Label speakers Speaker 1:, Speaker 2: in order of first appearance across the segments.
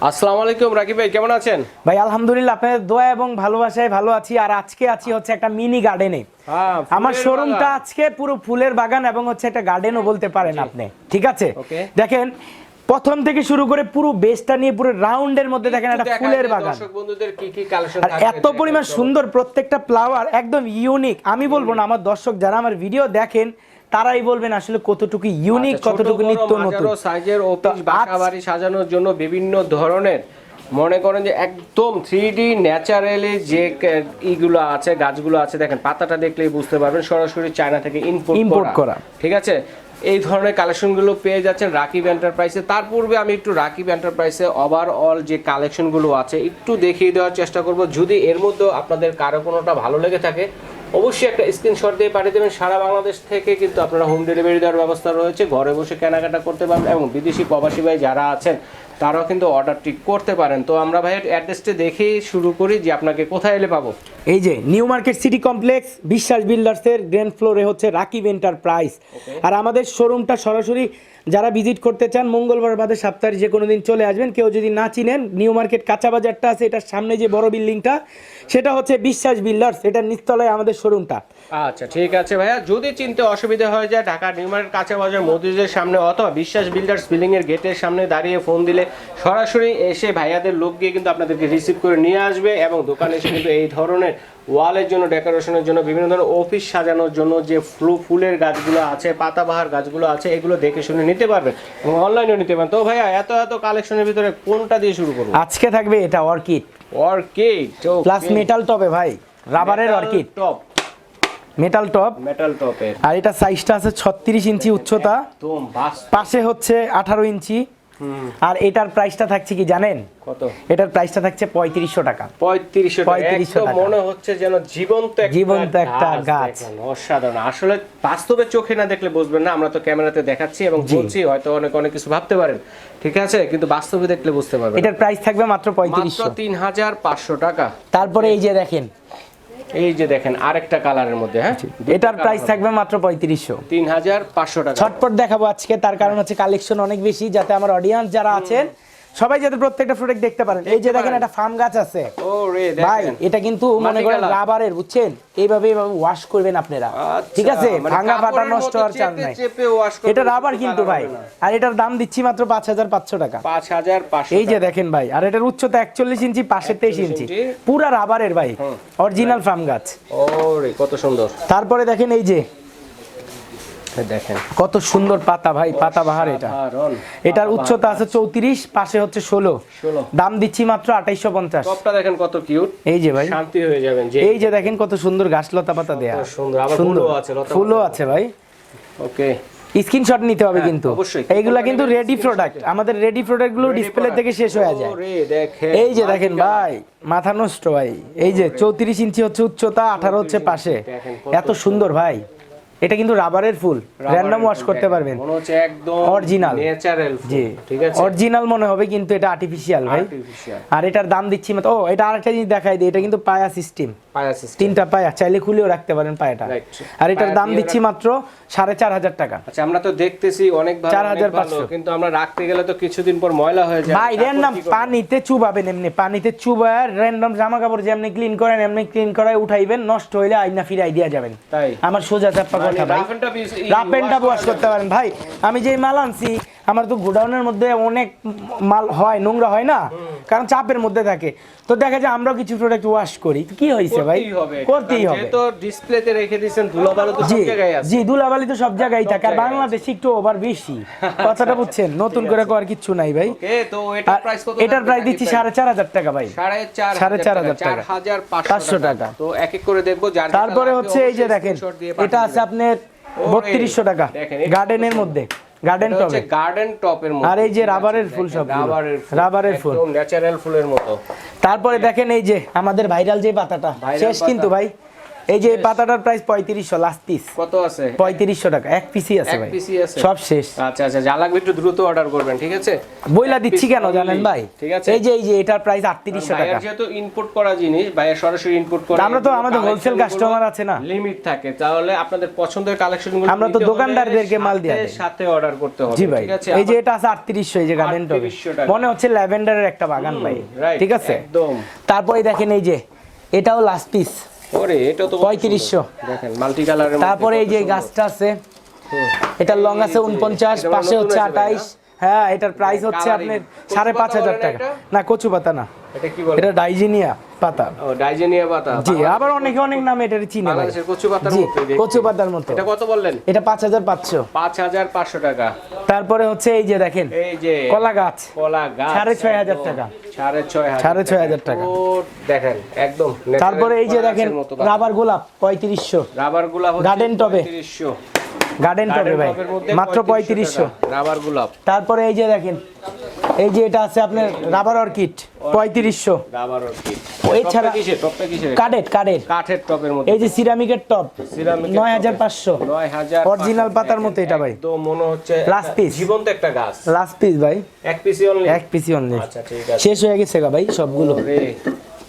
Speaker 1: আসসালামু আলাইকুম রাকিব ভাই কেমন আছেন?
Speaker 2: ভাই আলহামদুলিল্লাহ আপনাদের দোয়া এবং ভালোবাসায় ভালো আছি। আর আজকে আছি হচ্ছে একটা মিনি গার্ডেনে
Speaker 1: হ্যাঁ
Speaker 2: আমার শোরুমটা আজকে পুরো ফুলের বাগান এবং হচ্ছে একটা গার্ডেনও বলতে পারেন আপনি। ঠিক আছে? দেখেন প্রথম থেকে শুরু করে পুরো বেসটা নিয়ে পুরো রাউন্ডের মধ্যে দেখেন
Speaker 1: একটা
Speaker 2: ফুলের বাগান।
Speaker 1: বন্ধুদের কি কি কালেকশন
Speaker 2: আর এত পরিমাণ সুন্দর প্রত্যেকটা ফ্লাওয়ার একদম ইউনিক আমি বলব না আমার দর্শক যারা আমার ভিডিও দেখেন তারাই বলবেন আসলে কতটুকু ইউনিক
Speaker 1: আচ্ছা,
Speaker 2: কতটুকু নিত্য নতুন।
Speaker 1: সাইজের অফিস বাসা বাড়ি সাজানোর জন্য বিভিন্ন ধরনের মনে করেন যে একদম থ্রি ডি ন্যাচারালি যে ইগুলো আছে গাছগুলো আছে দেখেন পাতাটা দেখলেই বুঝতে পারবেন সরাসরি চায়না থেকে ইম্পোর্ট করা। ঠিক আছে? এই ধরনের কালেকশনগুলো পেয়ে যাচ্ছেন রাকিব এন্টারপ্রাইসে তার পূর্বে আমি একটু রাকিব এন্টারপ্রাইসে ওভারঅল যে কালেকশনগুলো আছে, একটু দেখিয়ে দেওয়ার চেষ্টা করব। যদি এর মধ্যে আপনাদের কারও কোনোটা ভালো লেগে থাকে, অবশ্যই একটা স্ক্রিনশট দিয়ে পাঠিয়ে দেবেন। সারা বাংলাদেশ থেকে কিন্তু আপনারা হোম ডেলিভারি দেওয়ার ব্যবস্থা রয়েছে। ঘরে বসে কেনাকাটা করতে পারবেন এবং বিদেশি প্রবাসী ভাই যারা আছেন তারাও কিন্তু অর্ডারটি করতে পারেন। তো আমরা ভাইয়ের অ্যাড্রেসটি দেখেই শুরু করি যে আপনাকে কোথায় এলে পাবো।
Speaker 2: এই যে নিউ মার্কেট সিটি কমপ্লেক্স বিশ্বাস বিল্ডার্সের গ্র্যান্ড ফ্লোরে হচ্ছে রাকিব এন্টারপ্রাইজ আর আমাদের শোরুমটা সরাসরি যারা ভিজিট করতে চান মঙ্গলবার বাদে সপ্তাহে যে কোনো দিন চলে আসবেন কেউ যদি না চিনেন নিউ মার্কেট কাঁচা বাজারটা আছে এটার সামনে যে বড় বিল্ডিংটা সেটা হচ্ছে বিশ্বাস বিল্ডার্স এটার নিচতলায় আমাদের শোরুমটা
Speaker 1: আচ্ছা ঠিক আছে ভাইয়া। যদি চিনতে অসুবিধা হয়ে যায় ঢাকা নিউ মার্কেট কাঁচা বাজার মসজিদের সামনে অথবা বিশ্বাস বিল্ডার্স বিল্ডিংয়ের গেটের সামনে দাঁড়িয়ে ফোন দিলে সরাসরি এসে ভাইয়াদের লোক গিয়ে কিন্তু আপনাদেরকে রিসিভ করে নিয়ে আসবে এবং দোকানে এসে কিন্তু এই ধরনের ওয়ালের জন্য ডেকোরেশনের জন্য বিভিন্ন ধরনের অফিস সাজানোর জন্য যে ফ্লু ফুলের গাছগুলো আছে পাতাবাহার গাছগুলো আছে এগুলো দেখে শুনে নিতে পারবেন এবং অনলাইনেও নিতে পারেন তো ভাইয়া এত এত কালেকশনের ভিতরে কোনটা দিয়ে শুরু করব?
Speaker 2: আজকে থাকবে এটা অর্কিড
Speaker 1: অর্কিড
Speaker 2: প্লাস মেটাল টপে ভাই রাবারের orchid
Speaker 1: top
Speaker 2: metal top
Speaker 1: metal টপের
Speaker 2: আর এটা সাইজটা আছে ছত্রিশ ইঞ্চি উচ্চতা। পাশে হচ্ছে আঠারো ইঞ্চি। আর এটার প্রাইসটা থাকছে কি জানেন?
Speaker 1: কত?
Speaker 2: এটার প্রাইসটা থাকছে পঁয়ত্রিশশো টাকা।
Speaker 1: পঁয়ত্রিশশো টাকা।
Speaker 2: 3500
Speaker 1: একদম
Speaker 2: টাকা।
Speaker 1: মনে হচ্ছে যেন জীবন্ত
Speaker 2: জীবন্ত একটা গাছ।
Speaker 1: অসাধারণ। আসলে বাস্তবে চোখে না দেখলে বুঝবেন না আমরা তো ক্যামেরাতে দেখাচ্ছি এবং বলছি হয়তো অনেক অনেক কিছু ভাবতে পারেন। ঠিক আছে? কিন্তু বাস্তবে দেখলে বুঝতে পারবেন।
Speaker 2: এটার প্রাইস থাকবে মাত্র
Speaker 1: মাত্র
Speaker 2: পঁয়ত্রিশশো
Speaker 1: তিন হাজার পাঁচশো টাকা।
Speaker 2: তারপরে এই যে দেখেন
Speaker 1: এই যে দেখেন আরেকটা কালারের মধ্যে হ্যাঁ?
Speaker 2: এটার প্রাইস থাকবে মাত্র পঁয়ত্রিশশো।
Speaker 1: তিন হাজার পাঁচশো টাকা।
Speaker 2: ছটপট দেখাবো আজকে তার কারণ হচ্ছে কালেকশন অনেক বেশি যাতে আমার অডিয়েন্স যারা আছেন সবাই যাতে প্রত্যেকটা প্রোডাক্ট দেখতে পারেন। এই যে দেখেন একটা ফার্ম গাছ আছে।
Speaker 1: ও রে
Speaker 2: ভাই এটা কিন্তু মনে করেন রাবারের বুঝছেন? এইভাবে এইভাবে ওয়াশ করবেন আপনারা।
Speaker 1: আচ্ছা,
Speaker 2: ঠিক আছে?
Speaker 1: মানে
Speaker 2: ভাঙা ফাটা নষ্ট হওয়ার চান্স নাই। এটা রাবার কিন্তু ভাই। আর এটার দাম দিচ্ছি মাত্র পাঁচ হাজার পাঁচশো টাকা।
Speaker 1: পাঁচ হাজার পাঁচশো
Speaker 2: এই যে দেখেন ভাই আর এটার উচ্চতা একচল্লিশ ইঞ্চি পাশে তেইশ ইঞ্চি।
Speaker 1: ইঞ্চি।
Speaker 2: পুরা রাবারের ভাই অরিজিনাল ফার্ম গাছ।
Speaker 1: ও রে কত সুন্দর।
Speaker 2: তারপরে দেখেন এই যে
Speaker 1: দেখেন।
Speaker 2: কত সুন্দর পাতা ভাই পাতা বাহার এটা। এটার উচ্চতা আছে চৌত্রিশ পাশে হচ্ছে ষোলো। দাম দিচ্ছি মাত্র আঠাইশো পঞ্চাশ।
Speaker 1: দেখেন কত কিউট।
Speaker 2: এই যে ভাই।
Speaker 1: শান্তি হয়ে যাবেন
Speaker 2: এই যে দেখেন কত সুন্দর গাছ লতা পাতা দেয়া।
Speaker 1: সুন্দর, ফুলও আছে,
Speaker 2: ভাই।
Speaker 1: ওকে।
Speaker 2: স্ক্রিনশট নিতে হবে কিন্তু।
Speaker 1: হ্যাঁ,
Speaker 2: এইগুলা কিন্তু রেডি প্রোডাক্ট আমাদের রেডি
Speaker 1: প্রোডাক্টগুলো
Speaker 2: ডিসপ্লে থেকে শেষ হয়ে যায়। এই যে দেখেন ভাই মাথা নষ্ট ভাই। এই যে চৌত্রিশ ইঞ্চি হচ্ছে উচ্চতা আঠারো হচ্ছে পাশে। এত সুন্দর ভাই। এটা কিন্তু রাবারের ফুল র্যান্ডম ওয়াশ করতে পারবেন।
Speaker 1: মনে হচ্ছে একদম
Speaker 2: Original।
Speaker 1: ন্যাচারাল
Speaker 2: জি।
Speaker 1: ঠিক আছে?
Speaker 2: অরিজিনাল মনে হবে কিন্তু এটা আর্টিফিশিয়াল ভাই। আর এটার দাম দিচ্ছি মাত্র ও এটা আরেকটা জিনিস দেখাই দিই এটা কিন্তু পায়া সিস্টেম
Speaker 1: পায়া সিস্টেম
Speaker 2: তিনটা পায়া চাইলে খুলেও রাখতে পারেন পায়াটা. আর এটার দাম দিচ্ছি মাত্র সাড়ে চার হাজার টাকা।
Speaker 1: আচ্ছা আমরা তো দেখতেছি অনেক ভালো
Speaker 2: 4500
Speaker 1: কিন্তু আমরা রাখতে গেলে তো কিছুদিন পর ময়লা হয়ে যায়।
Speaker 2: ভাই র্যান্ডম পানিতে চুবাবেন এমনি পানিতে চুবায় র্যান্ডম জামা কাপড় যেমনি ক্লিন করেন এমনি ক্লিন করায় উঠাইবেন নষ্ট হইলে আইনা ফিরে আইডিয়া যাবেন।
Speaker 1: তাই?
Speaker 2: আমার সোজা
Speaker 1: মানে
Speaker 2: কথা ভাই। রাফ এন্ড করতে পারেন। ভাই আমি যে মাল আনছি আমার তো গোডাউনের মধ্যে অনেক মাল হয় নোংরা হয় না? কারণ চাপের মধ্যে থাকে। তো দেখা যায় আমরাও কিছু প্রোডাক্ট ওয়াশ করি। কি হয়েছে ভাই?
Speaker 1: করতেই হবে। যেহেতু ডিসপ্লেতে রেখে দিয়েছেন ধুলোবালু তো সব জায়গায় আছে।
Speaker 2: জি দুলাবালি তো সব জায়গায় থাকে। আর বাংলাদেশে একটু ওভার বেশি। কথাটা বুঝছেন? নতুন করে করার কিচ্ছু নাই ভাই।
Speaker 1: ওকে তো এটার প্রাইস কত
Speaker 2: এটার প্রাইস দিচ্ছি
Speaker 1: price?
Speaker 2: সাড়ে চার হাজার টাকা ভাই।
Speaker 1: সাড়ে চার
Speaker 2: সাড়ে চার হাজার
Speaker 1: চার
Speaker 2: টাকা।
Speaker 1: হাজার
Speaker 2: পাঁচশো
Speaker 1: পাঁচশো
Speaker 2: টাকা।
Speaker 1: টাকা। তো এক এক করে দেখব যার
Speaker 2: তারপরে হচ্ছে এই যে দেখেন এটা আছে। আপনার
Speaker 1: ওরে,
Speaker 2: বত্রিশশো টাকা।
Speaker 1: দেখেন,
Speaker 2: গার্ডেনের মধ্যে। গার্ডেন
Speaker 1: টপ হচ্ছে গার্ডেন টপের মতো।
Speaker 2: আর এই যে রাবারের ফুল সব
Speaker 1: রাবারের
Speaker 2: রাবারের ফুল।
Speaker 1: একদম ন্যাচারাল ফুলের মতো।
Speaker 2: তারপরে দেখেন এই যে আমাদের ভাইরাল যে পাতাটা। শেষ কিন্তু ভাই। এই যে পাতাটার প্রাইস পঁয়ত্রিশশো লাস্ট পিস
Speaker 1: কত আছে?
Speaker 2: পঁয়ত্রিশশো টাকা এক পিসই আছে ভাই। সব শেষ।
Speaker 1: আচ্ছা আচ্ছা যা লাগবে একটু দ্রুত অর্ডার করবেন ঠিক আছে?
Speaker 2: বইলা দিচ্ছি কেন জানেন ভাই?
Speaker 1: ঠিক আছে?
Speaker 2: এই যে এই যে এটার প্রাইস আটত্রিশশো টাকা।
Speaker 1: যেহেতু ইনপুট করা জিনিস ভাইয়ের সরাসরি ইনপুট করে
Speaker 2: আমরা তো আমাদের wholesale customer আছে না?
Speaker 1: লিমিট থাকে তাহলে আপনাদের পছন্দের কালেকশন
Speaker 2: আমরা তো দোকানদারদেরকে মাল দিয়া
Speaker 1: সাথে- অর্ডার করতে হবে
Speaker 2: জি ভাই।
Speaker 1: ঠিক আছে?
Speaker 2: এই যে এটা আছে আটত্রিশশো এই যে গার্ডেন টবে। মনে হচ্ছে ল্যাভেন্ডারের একটা বাগান ভাই। ঠিক আছে?
Speaker 1: একদম।
Speaker 2: তারপরে দেখেন এই যে এটাও লাস্ট পিস
Speaker 1: ওরে এটা তো
Speaker 2: পঁয়ত্রিশশো।
Speaker 1: দেখেন মাল্টি কালারের
Speaker 2: তারপরে এই যে গাছটা আছে এটা লং আছে উনপঞ্চাশ
Speaker 1: এটা
Speaker 2: পাশে হচ্ছে
Speaker 1: আছে ভাই,
Speaker 2: আঠাইশ। হ্যাঁ এটার প্রাইস হচ্ছে আপনার সাড়ে পাঁচ হাজার টাকা। না কচু পাতা না।
Speaker 1: এটা কি বলে?
Speaker 2: এটা ডাইজিনিয়া পাতা।
Speaker 1: ও ডাইজেনিয়া পাতা।
Speaker 2: জি আবার অনেকে অনেক নামে এটা চিনে
Speaker 1: বাংলাদেশের কচু পাতার মতো
Speaker 2: কচু পাতার মতো
Speaker 1: এটা কত বললেন?
Speaker 2: এটা পাঁচ হাজার পাঁচশো।
Speaker 1: পাঁচ হাজার পাঁচশো টাকা।
Speaker 2: তারপরে হচ্ছে এই যে দেখেন
Speaker 1: এই যে
Speaker 2: কলা গাছ।
Speaker 1: কলা গাছ
Speaker 2: সাড়ে ছয় হাজার
Speaker 1: একদম।
Speaker 2: টাকা।
Speaker 1: সাড়ে ছয় হাজার
Speaker 2: সাড়ে ছয় হাজার টাকা।
Speaker 1: ও, দেখেন একদম
Speaker 2: তারপরে এই যে দেখেন রাবার গোলাপ পঁয়ত্রিশশো।
Speaker 1: রাবারগুলা
Speaker 2: গার্ডেন টবে।
Speaker 1: তিরিশশো
Speaker 2: গার্ডেন টবে ভাই। মাত্র পঁয়ত্রিশশো
Speaker 1: রাবার গোলাপ
Speaker 2: তারপরে এই যে দেখেন এই যে এটা আছে আপনার রাবার অর্কিড পঁয়ত্রিশশো।
Speaker 1: রাবার অর্কিড
Speaker 2: এছাড়া- কাঠের কাঠের
Speaker 1: কাঠের টপের মধ্যে।
Speaker 2: এই যে সিরামিকের টপ নয় হাজার পাঁচশো।
Speaker 1: নয় হাজার
Speaker 2: Original পাতার মতো এটা ভাই।
Speaker 1: তো মনে হচ্ছে
Speaker 2: Last
Speaker 1: একটা জীবন্ত একটা গাছ।
Speaker 2: লাস্ট পিস ভাই।
Speaker 1: এক পিসি অনলি
Speaker 2: এক পিসি অনলি
Speaker 1: আচ্ছা ঠিক আছে।
Speaker 2: শেষ হয়ে গেছে গা ভাই সবগুলো।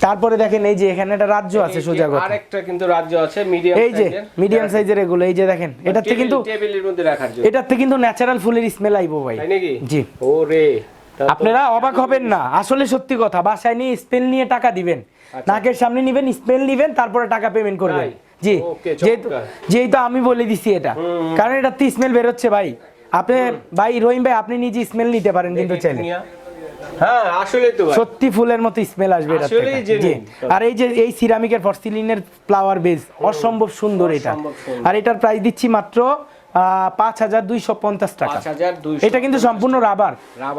Speaker 2: তারপরে দেখেন এই যে এখানে একটা রাজ্য আছে সোজা কথা
Speaker 1: আরেকটা কিন্তু রাজ্য আছে মিডিয়াম
Speaker 2: এই যে মিডিয়াম সাইজের এগুলো এই যে দেখেন এটাতে কিন্তু
Speaker 1: টেবিলের মধ্যে রাখার জন্য।
Speaker 2: এটাতে কিন্তু ন্যাচারাল ফুলের স্মেল আইবো ভাই।
Speaker 1: তাই নাকি?
Speaker 2: জি।
Speaker 1: ও রে তা তো-
Speaker 2: আপনারা অবাক হবেন না আসলে সত্যি কথা বাসায় নিয়ে স্পেল নিয়ে টাকা দিবেন। নাকের সামনে নিবেন স্পেল নিবেন তারপরে টাকা পেমেন্ট করবেন। জি যেহেতু। যেহেতু আমি বলে দিছি এটা। কারণ এটা তো স্মেল বেরোচ্ছে ভাই। আপনি ভাই রহিম ভাই আপনি নিজে স্মেল নিতে পারেন কিন্তু চাইলে।
Speaker 1: হ্যাঁ আসলে তো
Speaker 2: সত্যি ফুলের মতো স্মেল আসবে এটা আর এই যে এই সিরামিকের ফরসিলিনের ফ্লাওয়ার বেস অসম্ভব সুন্দর এটা। আর এটার প্রাইস দিচ্ছি মাত্র পাঁচ হাজার দুইশো পঞ্চাশ টাকা। এটা কিন্তু সম্পূর্ণ রাবার।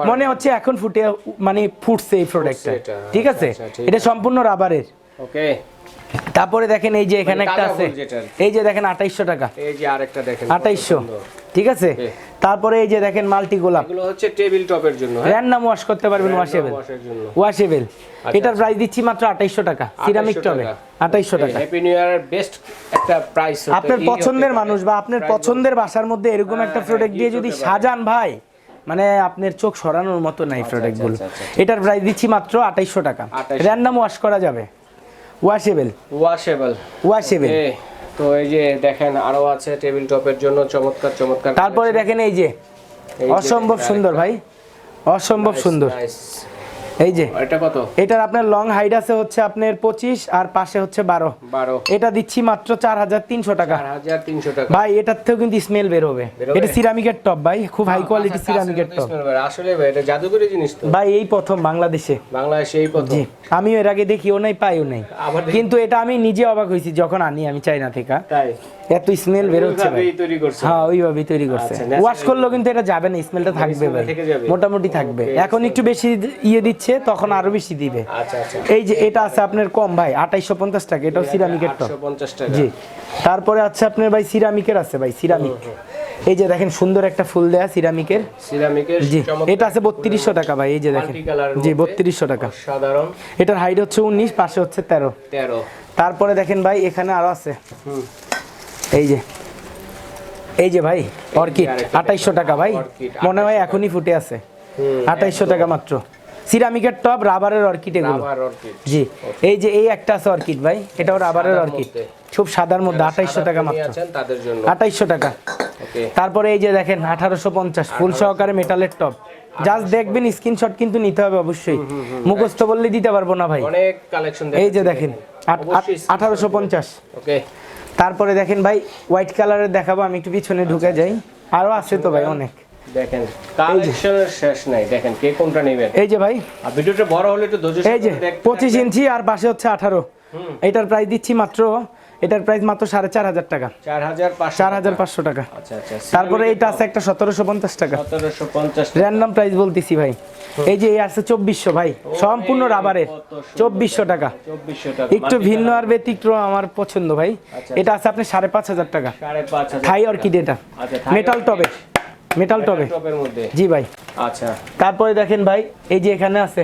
Speaker 2: মনে হচ্ছে এখন ফুটে মানে ফুটছে এই প্রোডাক্টটা ঠিক আছে?
Speaker 1: আচ্ছা,
Speaker 2: এটা সম্পূর্ণ রাবারের
Speaker 1: ওকে।
Speaker 2: তারপরে দেখেন এই যে এখানে
Speaker 1: মানে
Speaker 2: একটা আছে। এই যে দেখেন আঠাইশশো টাকা।
Speaker 1: এই যে আরেকটা দেখেন
Speaker 2: আঠাইশশো। ঠিক আছে? তারপরে এই যে দেখেন মাল্টি গোলাপ।
Speaker 1: এগুলো হচ্ছে টেবিল টপের জন্য হ্যাঁ?
Speaker 2: র্যান্ডাম ওয়াশ করতে পারবেন ওয়াশেবেল
Speaker 1: ওয়াশের জন্য।
Speaker 2: এটার প্রাইস দিচ্ছি মাত্র আঠাইশশো টাকা সিরামিক
Speaker 1: 2800
Speaker 2: টবে
Speaker 1: টাকা।
Speaker 2: আঠাইশশো টাকা।
Speaker 1: হ্যাপি নিউ ইয়ারের বেস্ট একটা প্রাইস
Speaker 2: আপনার পছন্দের মানুষ বা আপনার পছন্দের বাসার মধ্যে এরকম একটা
Speaker 1: হ্যাঁ,
Speaker 2: প্রোডাক্ট দিয়ে যদি সাজান ভাই মানে আপনার চোখ সরানোর মতো নাই প্রোডাক্টগুলো
Speaker 1: আচ্ছা, আচ্ছা,
Speaker 2: এটার প্রাইস দিচ্ছি মাত্র আঠাইশশো টাকা।
Speaker 1: 2800
Speaker 2: র্যান্ডাম ওয়াশ করা যাবে। ওয়াশেবেল
Speaker 1: ওয়াশেবল
Speaker 2: ওয়াশেবেল
Speaker 1: তো এই যে দেখেন আরও আছে টেবিল টপের জন্য চমৎকার চমৎকার
Speaker 2: তারপরে দেখেন এই যে অসম্ভব সুন্দর ভাই। অসম্ভব সুন্দর। এই যে।
Speaker 1: এটা কত?
Speaker 2: এটার আপনার লং হাইট আছে হচ্ছে আপনার পঁচিশ আর পাশে হচ্ছে বারো।
Speaker 1: বারো।
Speaker 2: এটা দিচ্ছি মাত্র চার হাজার তিনশো টাকা।
Speaker 1: চার হাজার তিনশো টাকা।
Speaker 2: ভাই এটার থেকেও কিন্তু স্মেল বের হবে। এটা সিরামিকের টপ ভাই। খুব হাই কোয়ালিটি সিরামিকের টপ
Speaker 1: আসলে ভাই এটা জাদুকরি জিনিস তো।
Speaker 2: ভাই এই প্রথম বাংলাদেশে।
Speaker 1: বাংলাদেশে এই প্রথম।
Speaker 2: জি আমিও এর আগে দেখিও নাই পাইও নাই। কিন্তু এটা আমি নিজে অবাক হয়েছি যখন আনি আমি চাইনা থেকে।
Speaker 1: তাই?
Speaker 2: এত স্মেল বের হচ্ছে
Speaker 1: করছে।
Speaker 2: হ্যাঁ ওইভাবেই তৈরি করছে।
Speaker 1: আচ্ছা,
Speaker 2: ওয়াশ করলেও কিন্তু এটা যাবে না স্মেলটা থাকবে ভাই। মোটামুটি থাকবে। এখন একটু বেশি ইয়ে দিচ্ছে তখন আরও বেশি দিবে।
Speaker 1: আচ্ছা আচ্ছা
Speaker 2: এই যে এটা আছে আপনার কম ভাই আঠাইশো পঞ্চাশ টাকা এটাও সিরামিকের টপ জি। তারপরে আছে আপনার ভাই সিরামিকের আছে ভাই সিরামিক এই যে দেখেন সুন্দর একটা ফুল দেয়া সিরামিকের
Speaker 1: সিরামিকের
Speaker 2: জি এটা আছে বত্রিশশো টাকা ভাই এই যে দেখেন। জি বত্রিশশো টাকা।
Speaker 1: সাধারণ
Speaker 2: এটার হাইট হচ্ছে উনিশ পাশে হচ্ছে তেরো।
Speaker 1: তেরো।
Speaker 2: তারপরে দেখেন ভাই এখানে আরও আছে।
Speaker 1: হুম।
Speaker 2: এই যে এই যে ভাই অর্কিড আঠাইশশো টাকা ভাই। মনে হয় এখনই ফুটে আছে। আঠাইশশো টাকা মাত্র। সিরামিকের টপ রাবারের অর্কিড এগুলো। জি এই যে এই একটা আছে অর্কিড ভাই এটাও রাবারের অর্কিড। খুব সাদার মধ্যে আঠাইশশো টাকা মাত্র। আঠাইশশো টাকা। তারপরে এই যে দেখেন আঠারোশো পঞ্চাশ ফুল সহকারে মেটালের টপ। জাস্ট দেখবেন স্ক্রিনশট কিন্তু নিতে হবে অবশ্যই। মুখস্থ বললে দিতে পারব না ভাই।
Speaker 1: অনেক কালেকশন
Speaker 2: এই যে দেখেন আঠারোশো পঞ্চাশ।
Speaker 1: ওকে।
Speaker 2: তারপরে দেখেন ভাই হোয়াইট কালারের দেখাবো আমি একটু পিছনে ঢুকে যাই। আরও আছে তো ভাই অনেক।
Speaker 1: দেখেন কালেকশনের শেষ নাই দেখেন কে কোনটা নেবেন?
Speaker 2: এই যে ভাই।
Speaker 1: আর ভিডিওটা বড় হলে একটু ধৈর্য
Speaker 2: এই যে
Speaker 1: সহকারে দেখতে
Speaker 2: পঁচিশ
Speaker 1: থাকবেন।
Speaker 2: ইঞ্চি আর পাশে হচ্ছে আঠারো। এটার প্রাইস দিচ্ছি মাত্র এটার প্রাইস মাত্র সাড়ে চার হাজার টাকা।
Speaker 1: চার হাজার পাঁচশো
Speaker 2: টাকা।
Speaker 1: আচ্ছা আচ্ছা।
Speaker 2: তারপরে এইটা আছে একটা সতেরোশো পঞ্চাশ টাকা। র্যান্ডম প্রাইস বলতেছি ভাই। এই যে এই আছে চব্বিশশো ভাই। সম্পূর্ণ রাবারের চব্বিশশো টাকা। একটু ভিন্ন আর ব্যতিক্রম আমার পছন্দ ভাই।
Speaker 1: আচ্ছা।
Speaker 2: এটা আছে আপনি সাড়ে পাঁচ হাজার টাকা। থাই অর্কিড এটা। মেটাল টবে মেটাল টবে জি ভাই।
Speaker 1: আচ্ছা।
Speaker 2: তারপরে দেখেন ভাই এই যে এখানে আছে।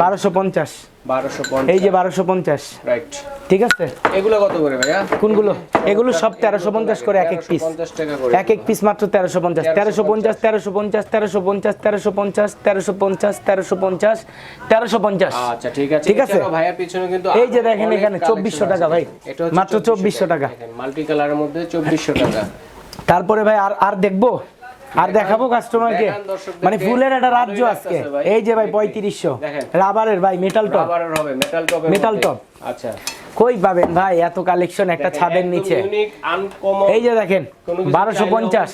Speaker 2: বারোশো পঞ্চাশ।
Speaker 1: বারোশো
Speaker 2: এই যে বারোশো পঞ্চাশ।
Speaker 1: রাইট
Speaker 2: ঠিক আছে?
Speaker 1: এগুলো কত করে ভাইয়া?
Speaker 2: কোনগুলো? এগুলো সব তেরোশো পঞ্চাশ করে এক এক পিস
Speaker 1: পঞ্চাশ টাকা করে।
Speaker 2: এক এক পিস মাত্র তেরোশো পঞ্চাশ। তেরোশো পঞ্চাশ তেরোশো পঞ্চাশ তেরোশো পঞ্চাশ তেরোশো পঞ্চাশ তেরোশো পঞ্চাশ তেরোশো পঞ্চাশ তেরোশো পঞ্চাশ।
Speaker 1: আচ্ছা ঠিক আছে।
Speaker 2: ঠিক আছে?
Speaker 1: ভাইয়ার পিছনে কিন্তু
Speaker 2: এই যে দেখেন এখানে 2400 টাকা ভাই। মাত্র 2400 টাকা।
Speaker 1: মাল্টি কালারের মধ্যে চব্বিশশো টাকা।
Speaker 2: তারপরে ভাই আর আর দেখব? আর দেখাবো
Speaker 1: কাস্টমার কে
Speaker 2: মানে ফুলের একটা রাজ্য আজকে। এই যে ভাই পঁয়ত্রিশশো। রাবারের ভাই মেটাল টপ
Speaker 1: রাবারের হবে মেটাল টপ
Speaker 2: Metal top।
Speaker 1: আচ্ছা।
Speaker 2: কই পাবেন ভাই? এত কালেকশন একটা ছাদের নিচে। এই যে দেখেন বারোশো পঞ্চাশ।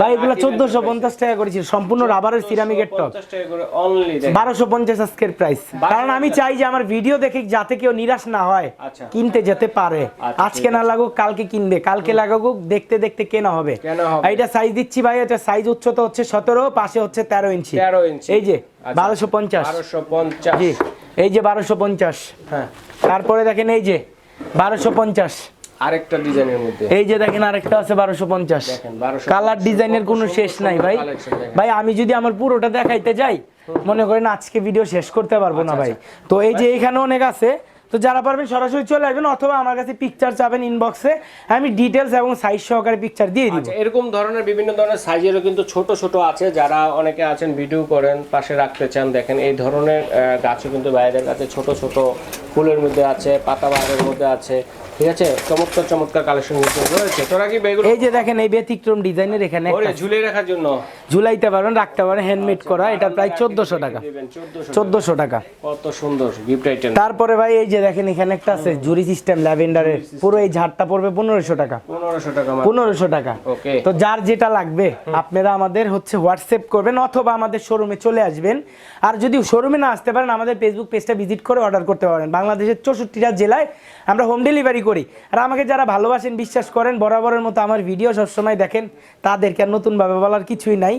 Speaker 2: ভাই এগুলো চোদ্দশো পঞ্চাশ টাকা করেছি সম্পূর্ণ রাবারের সিরামিকের টপ
Speaker 1: 1450 টাকা করে অনলি
Speaker 2: বারোশো পঞ্চাশ আজকের প্রাইস কারণ আমি চাই যে আমার ভিডিও দেখে যাতে কেউ নিরাশ না হয়
Speaker 1: আচ্ছা।
Speaker 2: কিনতে যেতে পারে।
Speaker 1: আচ্ছা,
Speaker 2: আজকে না লাগুক কালকে কিনবে। কালকে লাগুক দেখতে দেখতে কেনা হবে। এটা সাইজ দিচ্ছি ভাই এটা সাইজ উচ্চতা হচ্ছে সতেরো পাশে হচ্ছে তেরো ইঞ্চি।
Speaker 1: 13 ইঞ্চি।
Speaker 2: এই যে
Speaker 1: আচ্ছা।
Speaker 2: বারোশো পঞ্চাশ।
Speaker 1: বারোশো পঞ্চাশ।
Speaker 2: এই যে বারোশো পঞ্চাশ।
Speaker 1: হ্যাঁ।
Speaker 2: তারপরে দেখেন এই যে বারোশো পঞ্চাশ।
Speaker 1: আরেকটা ডিজাইনের মধ্যে।
Speaker 2: এই যে দেখেন আরেকটা আছে বারোশো পঞ্চাশ।
Speaker 1: দেখেন, 1250
Speaker 2: কালার ডিজাইনের কোনো শেষ নাই ভাই। ভাই আমি যদি আমার পুরোটা দেখাইতে যাই মনে করেন আজকে ভিডিও শেষ করতে পারব না
Speaker 1: আচ্ছা,
Speaker 2: ভাই। তো এই যে এখানে অনেক আছে তো যারা পারবেন সরাসরি চলে আসবেন অথবা আমার কাছে পিকচার চাবেন ইনবক্সে আমি ডিটেলস এবং সাইজ সহকারে পিকচার দিয়ে দিব।
Speaker 1: আচ্ছা এরকম ধরনের বিভিন্ন ধরনের সাইজেরও কিন্তু ছোট ছোট আছে যারা অনেকে আছেন ভিডিও করেন পাশে রাখতে চান দেখেন এই ধরনের গাছও কিন্তু বাইরের কাছে ছোট ছোট ফুলের মধ্যে আছে পাতাবাহারের মধ্যে আছে ঠিক আছে? চমৎকার চমৎকার কালেকশন রয়েছে। তোরা কি
Speaker 2: এই যে দেখেন এই ব্যতিক্রম ডিজাইনের এখানে
Speaker 1: ঝুলিয়ে রাখার জন্য।
Speaker 2: ঝুলাইতে পারবেন রাখতে পারেন হ্যান্ডমেড করা এটা প্রায় চোদ্দশো টাকা।
Speaker 1: দিবেন 1400
Speaker 2: চোদ্দশো টাকা।
Speaker 1: কত সুন্দর গিফট আইটেম
Speaker 2: তারপরে ভাই এই যে দেখেন এখানে একটা আছে জুরি সিস্টেম ল্যাভেন্ডারের পুরো এই ঝাড়টা পড়বে পনেরোশো টাকা।
Speaker 1: পনেরোশো টাকা
Speaker 2: পনেরোশো টাকা।
Speaker 1: ওকে।
Speaker 2: তো যার যেটা লাগবে আপনারা আমাদের হচ্ছে হোয়াটসঅ্যাপ করবেন অথবা আমাদের শোরুমে চলে আসবেন। আর যদি শোরুমে না আসতে পারেন আমাদের ফেসবুক পেজটা ভিজিট করে অর্ডার করতে পারেন। বাংলাদেশের চৌষট্টিটা জেলায় আমরা হোম ডেলিভারি করি। আর আমাকে যারা ভালোবাসেন বিশ্বাস করেন বরাবরের মতো আমার ভিডিও সবসময় দেখেন তাদেরকে আর নতুনভাবে বলার কিছুই নাই।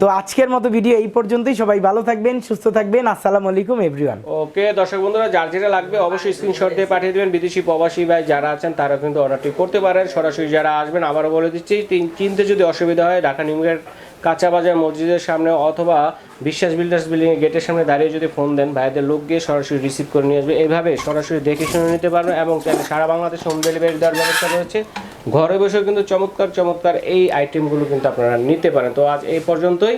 Speaker 2: তো আজকের মতো ভিডিও এই পর্যন্তই। সবাই ভালো থাকবেন সুস্থ থাকবেন। আসসালামু আলাইকুম এভরিওয়ান
Speaker 1: ওকে দর্শক বন্ধুরা যার যেটা লাগবে অবশ্যই স্ক্রিনশট দিয়ে পাঠিয়ে দেবেন। বিদেশি প্রবাসী ভাই যারা আছেন তারা কিন্তু অর্ডারটি করতে পারেন। সরাসরি যারা আসবেন আবারও বলে দিচ্ছি তিন- চিনতে যদি অসুবিধা হয় ঢাকা নিমগের কাঁচা বাজার মসজিদের সামনে অথবা বিশ্বাস বিল্ডার্স বিল্ডিং এর গেটের সামনে দাঁড়িয়ে যদি ফোন দেন, ভাইদের লোক গিয়ে সরাসরি রিসিভ করে নিয়ে আসবে। এইভাবে সরাসরি দেখে শুনে নিতে পারবেন এবং সারা বাংলাদেশে হোম ডেলিভারি দেওয়ার ব্যবস্থা রয়েছে। ঘরে বসেও কিন্তু চমৎকার চমৎকার এই আইটেমগুলো কিন্তু আপনারা নিতে পারেন। তো আজ এই পর্যন্তই।